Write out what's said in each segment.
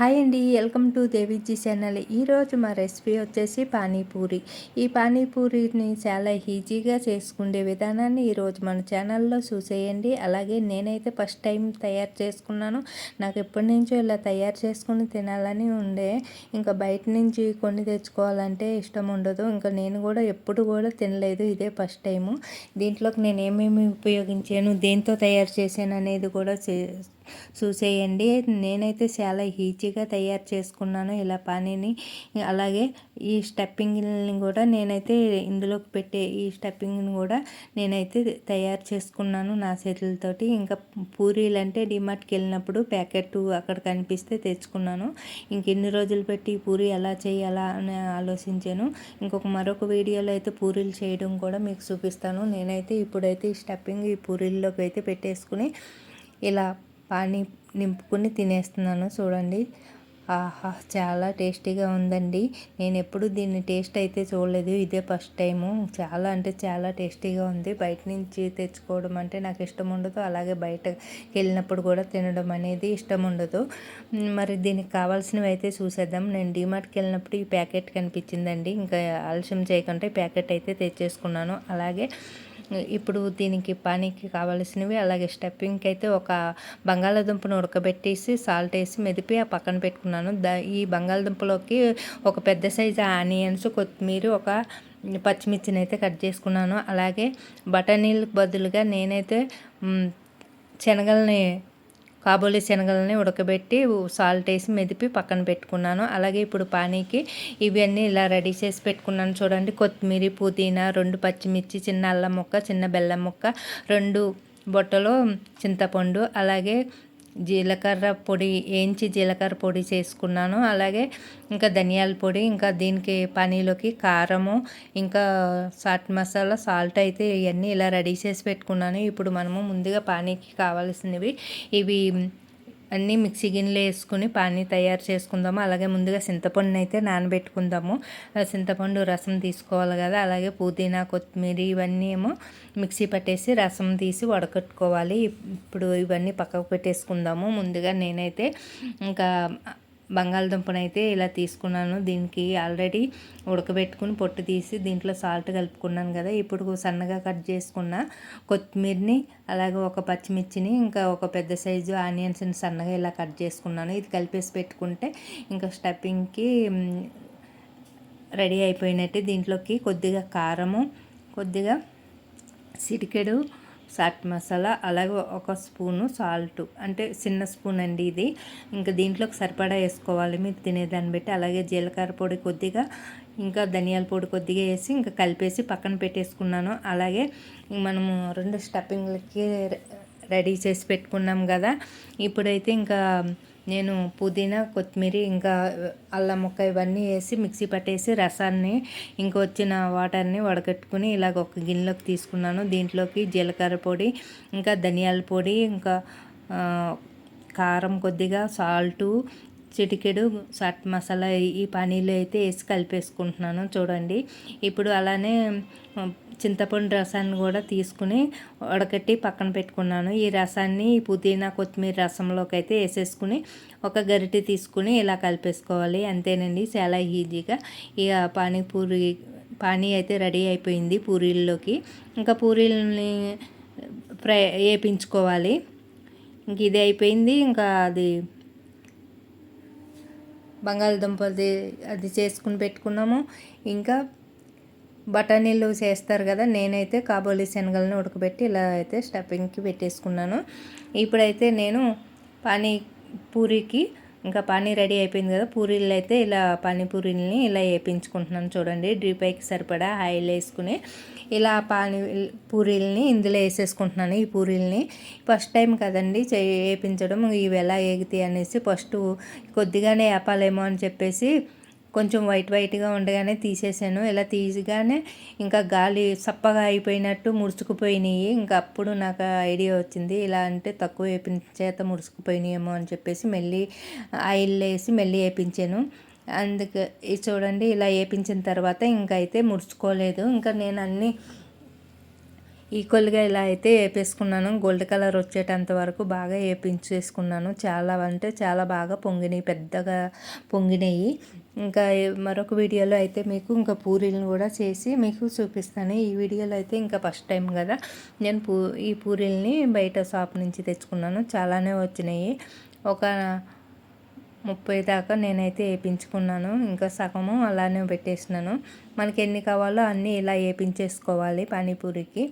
Hi అండి welcome to Deviji channel. ఈరోజు మా రెసిపీ వచ్చేసి పానీపూరి. ఈ పానీపూరిని చాలా ఈజీగా చేసుకునే విధానాన్ని ఈరోజు మన ఛానల్లో చూసేయండి. అలాగే నేనైతే ఫస్ట్ టైం తయారు చేసుకున్నాను. నాకు ఎప్పటి నుంచో ఇలా తయారు చేసుకుని తినాలని ఉండే. ఇంకా బయట నుంచి కొన్ని తెచ్చుకోవాలంటే ఇష్టం ఉండదు. ఇంకా నేను కూడా ఎప్పుడు కూడా తినలేదు ఇదే ఫస్ట్ టైము. దీంట్లోకి నేను ఏమేమి ఉపయోగించాను దేంతో తయారు చేశాను అనేది కూడా చూసేయండి. నేనైతే చాలా ఈజీగా తయారు చేసుకున్నాను ఇలా పానీని. అలాగే ఈ స్టెప్పింగ్ని కూడా నేనైతే ఇందులోకి పెట్టే ఈ స్టెప్పింగ్ని కూడా నేనైతే తయారు చేసుకున్నాను నా చేతులతోటి. ఇంకా పూరీలు అంటే డిమార్ట్కి వెళ్ళినప్పుడు ప్యాకెట్ అక్కడ కనిపిస్తే తెచ్చుకున్నాను. ఇంక ఎన్ని రోజులు పెట్టి పూరి ఎలా చేయాలా అని ఆలోచించాను. ఇంకొక మరొక వీడియోలో అయితే పూరీలు చేయడం కూడా మీకు చూపిస్తాను. నేనైతే ఇప్పుడైతే ఈ స్టెప్పింగ్ ఈ పూరీల్లోకి అయితే పెట్టేసుకుని ఇలా పానీ నింపుకుని తినేస్తున్నాను చూడండి. ఆహా చాలా టేస్టీగా ఉందండి. నేను ఎప్పుడు దీన్ని టేస్ట్ అయితే చూడలేదు. ఇదే ఫస్ట్ టైము. చాలా అంటే చాలా టేస్టీగా ఉంది. బయట నుంచి తెచ్చుకోవడం అంటే నాకు ఇష్టం ఉండదు. అలాగే బయటకి వెళ్ళినప్పుడు కూడా తినడం అనేది ఇష్టం ఉండదు. మరి దీనికి కావాల్సినవి అయితే చూసేద్దాం. నేను డిమార్ట్కి వెళ్ళినప్పుడు ఈ ప్యాకెట్ కనిపించిందండి. ఇంకా ఆలస్యం చేయకుండా ప్యాకెట్ అయితే తెచ్చేసుకున్నాను. అలాగే ఇప్పుడు దీనికి పానీకి కావాల్సినవి అలాగే స్టెప్పింగ్కి అయితే ఒక బంగాళాదుంపను ఉడకబెట్టేసి సాల్ట్ వేసి మెదిపి ఆ పక్కన పెట్టుకున్నాను. ద ఈ బంగాళదుంపలోకి ఒక పెద్ద సైజు ఆనియన్స్ కొత్తిమీర ఒక పచ్చిమిర్చిని అయితే కట్ చేసుకున్నాను. అలాగే బఠానీలకు బదులుగా నేనైతే శనగల్ని కాబోలి శనగలని ఉడకబెట్టి సాల్ట్ వేసి మెదిపి పక్కన పెట్టుకున్నాను. అలాగే ఇప్పుడు పానీకి ఇవన్నీ ఇలా రెడీ చేసి పెట్టుకున్నాను. చూడండి కొత్తిమీర పుదీనా రెండు పచ్చిమిర్చి చిన్న అల్లం ముక్క చిన్న బెల్లం ముక్క రెండు బొట్టలో చింతపండు అలాగే జీలకర్ర పొడి వేయించి జీలకర్ర పొడి చేసుకున్నాను. అలాగే ఇంకా ధనియాల పొడి ఇంకా దీనికి పనీలోకి కారము ఇంకా సాట్ మసాలా సాల్ట్ అయితే ఇవన్నీ ఇలా రెడీ చేసి పెట్టుకున్నాను. ఇప్పుడు మనము ముందుగా పానీకి కావాల్సినవి ఇవి అన్నీ మిక్సీ గిన్నెలో వేసుకుని పానీ తయారు చేసుకుందాము. అలాగే ముందుగా చింతపండుని అయితే నానబెట్టుకుందాము. చింతపండు రసం తీసుకోవాలి కదా. అలాగే పుదీనా కొత్తిమీర ఇవన్నీ ఏమో మిక్సీ పట్టేసి రసం తీసి వడకట్టుకోవాలి. ఇప్పుడు ఇవన్నీ పక్కకు పెట్టేసుకుందాము. ముందుగా నేనైతే ఇంకా బంగాళదుంపనైతే ఇలా తీసుకున్నాను. దీనికి ఆల్రెడీ ఉడకబెట్టుకుని పొట్టు తీసి దీంట్లో సాల్ట్ కలుపుకున్నాను కదా. ఇప్పుడు సన్నగా కట్ చేసుకున్న కొత్తిమీరని అలాగే ఒక పచ్చిమిర్చిని ఇంకా ఒక పెద్ద సైజు ఆనియన్స్ని సన్నగా ఇలా కట్ చేసుకున్నాను. ఇది కలిపేసి పెట్టుకుంటే ఇంకా స్టఫింగ్కి రెడీ అయిపోయినట్టు. దీంట్లోకి కొద్దిగా కారము కొద్దిగా సిటికెడు చాట్ మసాలా అలాగే ఒక స్పూను సాల్ట్. అంటే చిన్న స్పూన్ అండి ఇది. ఇంకా దీంట్లోకి సరిపడా వేసుకోవాలి. మీరు తినేదాన్ని బట్టి అలాగే జీలకర్ర పొడి కొద్దిగా ఇంకా ధనియాల పొడి కొద్దిగా వేసి ఇంకా కలిపేసి పక్కన పెట్టేసుకున్నాను. అలాగే మనము రెండు స్టఫింగ్లకి రెడీ చేసి పెట్టుకున్నాం కదా. ఇప్పుడైతే ఇంకా నేను పుదీనా కొత్తిమీర ఇంకా అల్లం ముక్క ఇవన్నీ వేసి మిక్సీ పట్టేసి రసాన్ని ఇంకా వచ్చిన వాటర్ని వడగట్టుకుని ఇలాగ ఒక గిన్నెలోకి తీసుకున్నాను. దీంట్లోకి జీలకర్ర పొడి ఇంకా ధనియాల పొడి ఇంకా కారం కొద్దిగా సాల్టు చిటికెడు చాట్ మసాలా ఈ పనీలో అయితే వేసి కలిపేసుకుంటున్నాను. చూడండి. ఇప్పుడు అలానే చింతపండు రసాన్ని కూడా తీసుకుని వడకట్టి పక్కన పెట్టుకున్నాను. ఈ రసాన్ని పుదీనా కొత్తిమీర రసంలోకి అయితే వేసేసుకుని ఒక గరిటె తీసుకుని ఇలా కలిపేసుకోవాలి. అంతేనండి చాలా ఈజీగా. ఇక పానీపూరి పానీ అయితే రెడీ అయిపోయింది పూరీల్లోకి. ఇంకా పూరీలని ఫ్రై వేపించుకోవాలి. ఇంక ఇది అయిపోయింది. ఇంకా అది బంగాళదుంపది అది చేసుకుని పెట్టుకున్నాము. ఇంకా బఠానీలు చేస్తారు కదా నేనైతే కాబోలి శనగలను ఉడకబెట్టి ఇలా అయితే స్టఫింగ్కి పెట్టేసుకున్నాను. ఇప్పుడైతే నేను పానీ పూరికి ఇంకా పానీ రెడీ అయిపోయింది కదా పూరీలు అయితే ఇలా పానీపూరీలని ఇలా వేయించుకుంటున్నాను చూడండి. డ్రీపైకి సరిపడా ఆయిల్ వేసుకుని ఇలా పానీ పూరీలని ఇందులో వేసేసుకుంటున్నాను ఈ పూరీలని. ఫస్ట్ టైం కదండి వేయించడం ఇవి ఎలా వేగితే అనేసి ఫస్ట్ కొద్దిగానే వేపాలేమో అని చెప్పేసి కొంచెం వైట్ వైట్గా ఉండగానే తీసేసాను. ఇలా తీసిగానే ఇంకా గాలి సప్పగా అయిపోయినట్టు ముడుచుకుపోయినాయి. ఇంకా అప్పుడు నాకు ఐడియా వచ్చింది ఇలా అంటే తక్కువ వేపించేత ముడుచుకుపోయినాయేమో అని చెప్పేసి మెల్లి ఆయిల్ వేసి మెల్లి వేపించాను. అందుకే చూడండి ఇలా వేపించిన తర్వాత ఇంకా అయితే ముడుచుకోలేదు. ఇంకా నేను అన్నీ ఈక్వల్గా ఇలా అయితే వేపేసుకున్నాను గోల్డ్ కలర్ వచ్చేటంత వరకు బాగా వేపించేసుకున్నాను చాలా అంటే చాలా బాగా పొంగినాయి పెద్దగా పొంగినాయి. ఇంకా మరొక వీడియోలో అయితే మీకు ఇంకా పూరీలను కూడా చేసి మీకు చూపిస్తాను. ఈ వీడియోలో అయితే ఇంకా ఫస్ట్ టైం కదా నేను పూ ఈ పూరీల్ని బయట షాప్ నుంచి తెచ్చుకున్నాను. చాలానే వచ్చినాయి. ఒక ముప్పై దాకా నేనైతే వేయించుకున్నాను ఇంకా సగము అలానే పెట్టేసినాను. మనకి ఎన్ని కావాలో అన్నీ ఇలా వేయించేసుకోవాలి పానీపూరికి.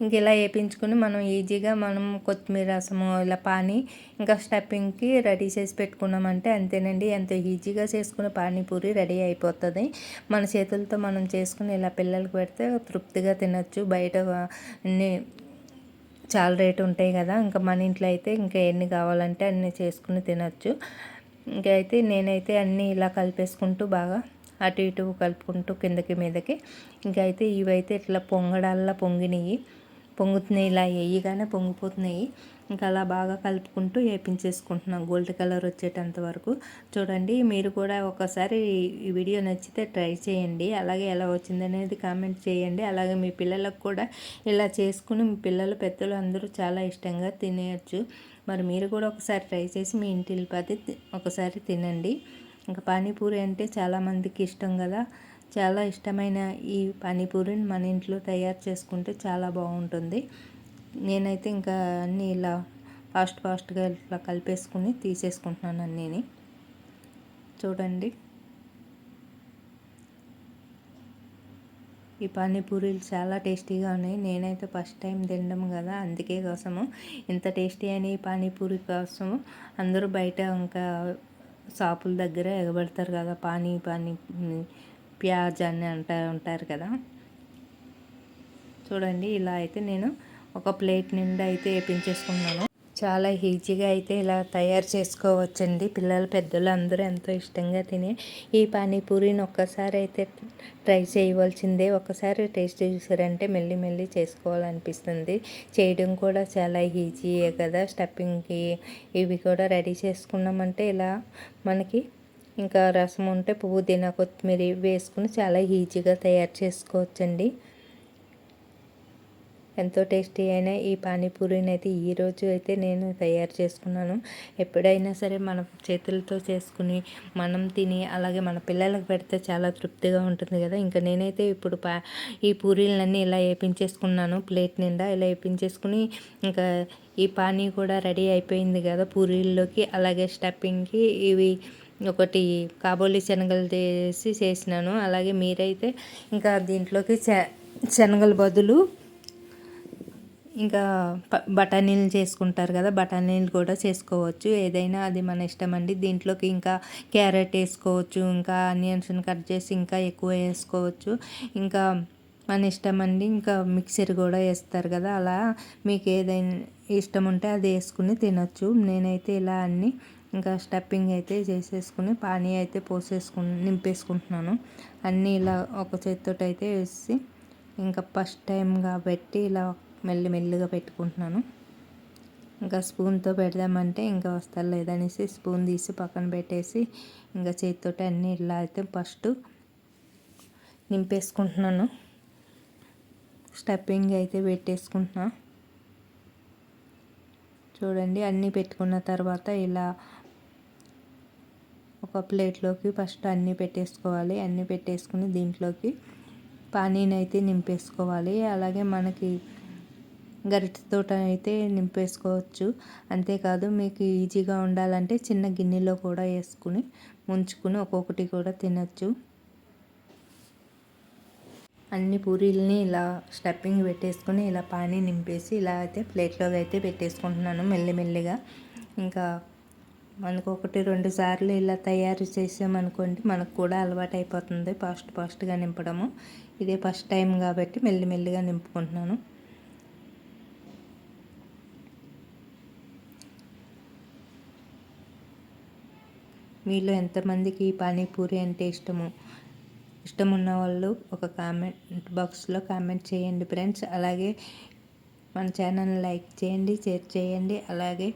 ఇంక ఇలా వేయించుకుని మనం ఈజీగా మనం కొత్తిమీర రసము ఇలా పానీ ఇంకా స్టఫింగ్కి రెడీ చేసి పెట్టుకున్నామంటే అంతేనండి. ఎంతో ఈజీగా చేసుకునే పానీపూరి రెడీ అయిపోతుంది. మన చేతులతో మనం చేసుకుని ఇలా పిల్లలకు పెడితే తృప్తిగా తినచ్చు. బయట అన్ని చాలా రేటు ఉంటాయి కదా. ఇంకా మన ఇంట్లో అయితే ఇంకా ఎన్ని కావాలంటే అన్నీ చేసుకుని తినచ్చు. ఇంకా అయితే నేనైతే అన్నీ ఇలా కలిపేసుకుంటూ బాగా అటు ఇటు కలుపుకుంటూ కిందకి మీదకి. ఇంకా అయితే ఇవైతే ఇట్లా పొంగడాల్లా పొంగినాయి పొంగుతున్నాయి ఇలా వేయగానే పొంగిపోతున్నాయి. ఇంకా అలా బాగా కలుపుకుంటూ వేపించేసుకుంటున్నాం. గోల్డ్ కలర్ వచ్చేటంత వరకు. చూడండి మీరు కూడా ఒకసారి ఈ వీడియో నచ్చితే ట్రై చేయండి. అలాగే ఎలా వచ్చిందనేది కామెంట్ చేయండి. అలాగే మీ పిల్లలకు కూడా ఇలా చేసుకుని మీ పిల్లలు పెద్దలు అందరూ చాలా ఇష్టంగా తినేయచ్చు. మరి మీరు కూడా ఒకసారి ట్రై చేసి మీ ఇంటి పది ఒకసారి తినండి. ఇంకా పానీపూరి అంటే చాలామందికి ఇష్టం కదా. చాలా ఇష్టమైన ఈ పానీపూరిని మన ఇంట్లో తయారు చేసుకుంటే చాలా బాగుంటుంది. నేనైతే ఇంకా అన్నీ ఇలా ఫాస్ట్ ఫాస్ట్గా ఇట్లా కలిపేసుకుని తీసేసుకుంటున్నాను అన్నీని. చూడండి. ఈ పానీపూరీలు చాలా టేస్టీగా ఉన్నాయి. నేనైతే ఫస్ట్ టైం తినడం కదా అందుకే కోసము. ఇంత టేస్టీ అని పానీపూరి కోసము అందరూ బయట ఇంకా షాపుల దగ్గర ఎగబడతారు కదా పానీ పానీ ప్యాజ్ అని అంటారు ఉంటారు కదా. చూడండి ఇలా అయితే నేను ఒక ప్లేట్ నిండా అయితే వేపించేసుకున్నాను. చాలా ఈజీగా అయితే ఇలా తయారు చేసుకోవచ్చండి. పిల్లలు పెద్దలు అందరూ ఎంతో ఇష్టంగా తినే ఈ పానీపూరిని ఒక్కసారి అయితే ట్రై చేయవలసిందే. ఒకసారి టేస్ట్ చూసారంటే మెల్లి మెల్లి చేసుకోవాలనిపిస్తుంది. చేయడం కూడా చాలా ఈజీయే కదా. స్టఫింగ్కి ఇవి కూడా రెడీ చేసుకున్నామంటే ఇలా మనకి ఇంకా రసం ఉంటే పుదీనా కొత్తిమీర వేసుకుని చాలా ఈజీగా తయారు చేసుకోవచ్చండి. ఎంతో టేస్టీ అయిన ఈ పానీపూరిని అయితే ఈరోజు అయితే నేను తయారు చేసుకున్నాను. ఎప్పుడైనా సరే మన చేతులతో చేసుకుని మనం తిని అలాగే మన పిల్లలకు పెడితే చాలా తృప్తిగా ఉంటుంది కదా. ఇంకా నేనైతే ఇప్పుడు పా ఈ పూరీలన్నీ ఇలా వేపించేసుకున్నాను. ప్లేట్ నిండా ఇలా వేపించేసుకుని ఇంకా ఈ పానీ కూడా రెడీ అయిపోయింది కదా పూరీల్లోకి. అలాగే స్టఫింగ్కి ఇవి ఒకటి కాబోలి శనగలు చేసి చేసినాను. అలాగే మీరైతే ఇంకా దీంట్లోకి శనగల బదులు ఇంకా బఠానీలు చేసుకుంటారు కదా బఠానీలు కూడా చేసుకోవచ్చు. ఏదైనా అది మన ఇష్టం అండి. దీంట్లోకి ఇంకా క్యారెట్ వేసుకోవచ్చు ఇంకా ఆనియన్స్ని కట్ చేసి ఇంకా ఎక్కువ వేసుకోవచ్చు. ఇంకా మన ఇష్టం అండి. ఇంకా మిక్సర్ కూడా వేస్తారు కదా అలా మీకు ఏదైనా ఇష్టం ఉంటే అది వేసుకుని తినొచ్చు. నేనైతే ఇలా అన్నీ ఇంకా స్టెప్పింగ్ అయితే చేసేసుకుని పానీ అయితే పోసేసుకు నింపేసుకుంటున్నాను. అన్నీ ఇలా ఒక చేతితో అయితే వేసి ఇంకా ఫస్ట్ టైం కాబట్టి ఇలా మెల్లి మెల్లిగా పెట్టుకుంటున్నాను. ఇంకా స్పూన్తో పెడదామంటే ఇంకా వస్తారు లేదనేసి స్పూన్ తీసి పక్కన పెట్టేసి ఇంకా చేతితోటి అన్నీ ఇలా అయితే ఫస్ట్ నింపేసుకుంటున్నాను. స్టెప్పింగ్ అయితే పెట్టేసుకుంటున్నా. చూడండి అన్నీ పెట్టుకున్న తర్వాత ఇలా ఒక ప్లేట్లోకి ఫస్ట్ అన్నీ పెట్టేసుకోవాలి. అన్నీ పెట్టేసుకుని దీంట్లోకి పానీని అయితే నింపేసుకోవాలి. అలాగే మనకి గరిటెతో అయితే నింపేసుకోవచ్చు. అంతేకాదు మీకు ఈజీగా ఉండాలంటే చిన్న గిన్నెలో కూడా వేసుకుని ముంచుకుని ఒక్కొక్కటి కూడా తినచ్చు. అన్ని పూరీలని ఇలా స్టెప్పింగ్ పెట్టేసుకుని ఇలా పానీ నింపేసి ఇలా అయితే ప్లేట్లోకి అయితే పెట్టేసుకుంటున్నాను మెల్లిమెల్లిగా. ఇంకా మనకు ఒకటి రెండు సార్లు ఇలా తయారు చేసామనుకోండి మనకు కూడా అలవాటు అయిపోతుంది ఫాస్ట్ ఫాస్ట్గా నింపడము. ఇదే ఫస్ట్ టైం కాబట్టి మెల్లిమెల్లిగా నింపుకుంటున్నాను. మీలో ఎంతమందికి పానీపూరి అంటే ఇష్టము? ఇష్టం ఉన్న వాళ్ళు ఒక కామెంట్ బాక్స్లో కామెంట్ చేయండి ఫ్రెండ్స్. అలాగే మన ఛానల్ లైక్ చేయండి షేర్ చేయండి. అలాగే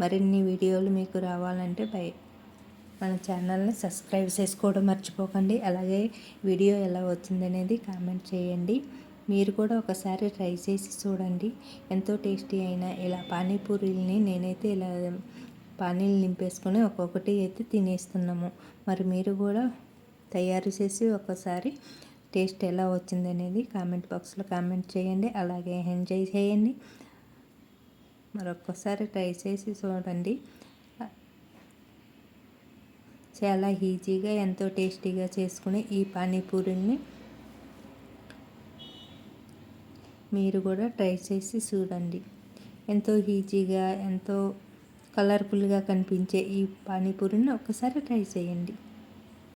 మరిన్ని వీడియోలు మీకు రావాలంటే బై మన ఛానల్ని సబ్స్క్రైబ్ చేసుకోవడం మర్చిపోకండి. అలాగే వీడియో ఎలా వచ్చిందనేది కామెంట్ చేయండి. మీరు కూడా ఒకసారి ట్రై చేసి చూడండి. ఎంతో టేస్టీ అయిన ఇలా పానీపూరీలని నేనైతే ఇలా పానీలు నింపేసుకొని ఒక్కొక్కటి అయితే తినేస్తున్నాము. మరి మీరు కూడా తయారు చేసి ఒకసారి టేస్ట్ ఎలా వచ్చింది అనేది కామెంట్ బాక్స్లో కామెంట్ చేయండి. అలాగే ఎంజాయ్ చేయండి. మరొక్కసారి ట్రై చేసి చూడండి. చాలా ఈజీగా ఎంతో టేస్టీగా చేసుకుని ఈ పానీపూరిని మీరు కూడా ట్రై చేసి చూడండి. ఎంతో ఈజీగా ఎంతో కలర్ఫుల్గా కనిపించే ఈ పానీపూరిని ఒకసారి ట్రై చేయండి.